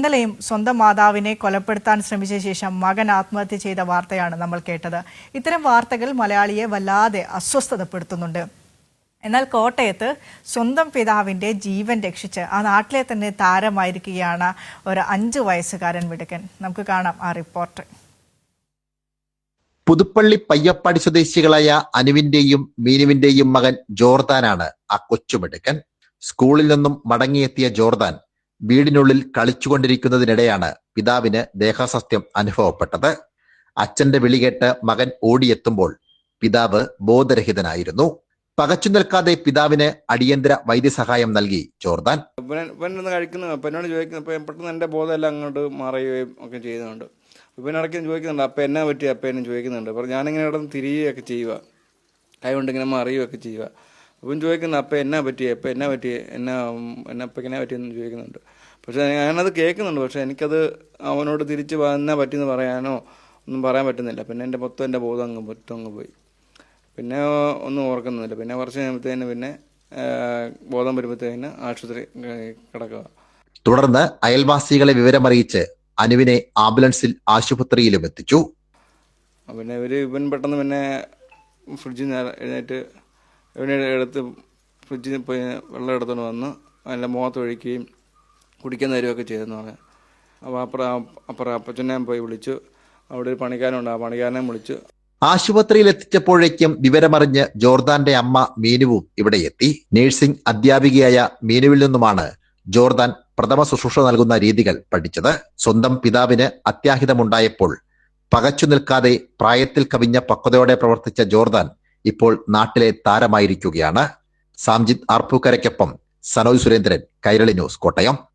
ഇന്നലെയും സ്വന്തം മാതാവിനെ കൊലപ്പെടുത്താൻ ശ്രമിച്ച ശേഷം മകൻ ആത്മഹത്യ ചെയ്ത വാർത്തയാണ് നമ്മൾ കേട്ടത്. ഇത്തരം വാർത്തകൾ മലയാളിയെ വല്ലാതെ അസ്വസ്ഥതപ്പെടുത്തുന്നുണ്ട്. എന്നാൽ കോട്ടയത്ത് സ്വന്തം പിതാവിന്റെ ജീവൻ രക്ഷിച്ച് ആ നാട്ടിലെ തന്നെ താരമായിരിക്കുകയാണ് ഒരു അഞ്ചു വയസ്സുകാരൻ മിടുക്കൻ നമുക്ക് കാണാം ആ റിപ്പോർട്ട്. പുതുപ്പള്ളി പയ്യപ്പാടി സ്വദേശികളായ അനുവിന്റെയും മീനുവിന്റെയും മകൻ ജോർദാനാണ് ആ കൊച്ചുമിടുക്കൻ. സ്കൂളിൽ നിന്നും മടങ്ങിയെത്തിയ ജോർദാൻ വീടിനുള്ളിൽ കളിച്ചുകൊണ്ടിരിക്കുന്നതിനിടെയാണ് പിതാവിന് ദേഹാസ്വാസ്ഥ്യം അനുഭവപ്പെട്ടത്. അച്ഛന്റെ വിളികേട്ട് മകൻ ഓടിയെത്തുമ്പോൾ പിതാവ് ബോധരഹിതനായിരുന്നു. പകച്ചു നിൽക്കാതെ പിതാവിന് അടിയന്തര വൈദ്യസഹായം നൽകി ചോർദാൻ ബോധമെല്ലാം അങ്ങോട്ട് മാറുകയും ഒക്കെ ചെയ്യുന്നുണ്ട്. ചോദിക്കുന്നുണ്ട് അപ്പം പറ്റി? അപ്പം ചോദിക്കുന്നുണ്ട്. അപ്പം ഞാനിങ്ങനെ ഇടന്ന് തിരിയുകയൊക്കെ ചെയ്യുക കൈ കൊണ്ട് ഇങ്ങനെ മറിയുകയൊക്കെ ചെയ്യുക അപ്പം ചോദിക്കുന്നു അപ്പം എന്നാ പറ്റി അപ്പം എന്നാ പറ്റി എന്നാ എന്നാ അപ്പം എന്നാ പറ്റിയെന്ന് ചോദിക്കുന്നുണ്ട്. പക്ഷേ ഞാനത് കേൾക്കുന്നുണ്ട്. പക്ഷേ എനിക്കത് അവനോട് തിരിച്ച് എന്നാ പറ്റിയെന്ന് പറയാനോ ഒന്നും പറയാൻ പറ്റുന്നില്ല. പിന്നെ എന്റെ മൊത്തം എന്റെ ബോധം അങ്ങ് മൊത്തം അങ്ങ് പോയി. പിന്നെ ഒന്നും ഓർക്കുന്നില്ല. പിന്നെ കുറച്ച് കഴിയുമ്പോഴത്തേന് പിന്നെ ബോധം വരുമ്പോഴത്തേന് ആശുപത്രി കിടക്കുക. തുടർന്ന് അയൽവാസികളെ വിവരമറിയിച്ച് അനുവിനെ ആംബുലൻസിൽ ആശുപത്രിയിലും എത്തിച്ചു. പിന്നെ ഇവർ ഇവൻ പെട്ടെന്ന് പിന്നെ ഫ്രിഡ്ജിൽ നിന്ന് എഴുന്നേറ്റ് ഇവനെ എടുത്ത് ഫ്രിഡ്ജിൽ പോയി വെള്ളം എടുത്തുകൊണ്ട് വന്ന് അതിന്റെ മുഖത്ത് ഒഴിക്കുകയും കുടിക്കാൻ തരുമൊക്കെ ചെയ്തെന്ന് പറയാം അപ്പോൾ അപ്പുറം അപ്പുറം അപ്പച്ചനെ പോയി വിളിച്ചു. അവിടെ ഒരു പണിക്കാരനുണ്ട്. ആ പണിക്കാരനെ വിളിച്ചു. ആശുപത്രിയിൽ എത്തിച്ചപ്പോഴേക്കും വിവരമറിഞ്ഞ് ജോർദാന്റെ അമ്മ മീനുവും ഇവിടെ എത്തി. നഴ്സിംഗ് അധ്യാപികയായ മീനുവിൽ നിന്നുമാണ് ജോർദാൻ പ്രഥമ ശുശ്രൂഷ നൽകുന്ന രീതികൾ പഠിച്ചത്. സ്വന്തം പിതാവിന് അത്യാഹിതമുണ്ടായപ്പോൾ പകച്ചു നിൽക്കാതെ പ്രായത്തിൽ കവിഞ്ഞ പക്വതയോടെ പ്രവർത്തിച്ച ജോർദാൻ ഇപ്പോൾ നാട്ടിലെ താരമായിരിക്കുകയാണ്. സാംജിത് ആർപ്പൂക്കരയ്ക്കൊപ്പം സനോജ് സുരേന്ദ്രൻ കൈരളി ന്യൂസ് കോട്ടയം.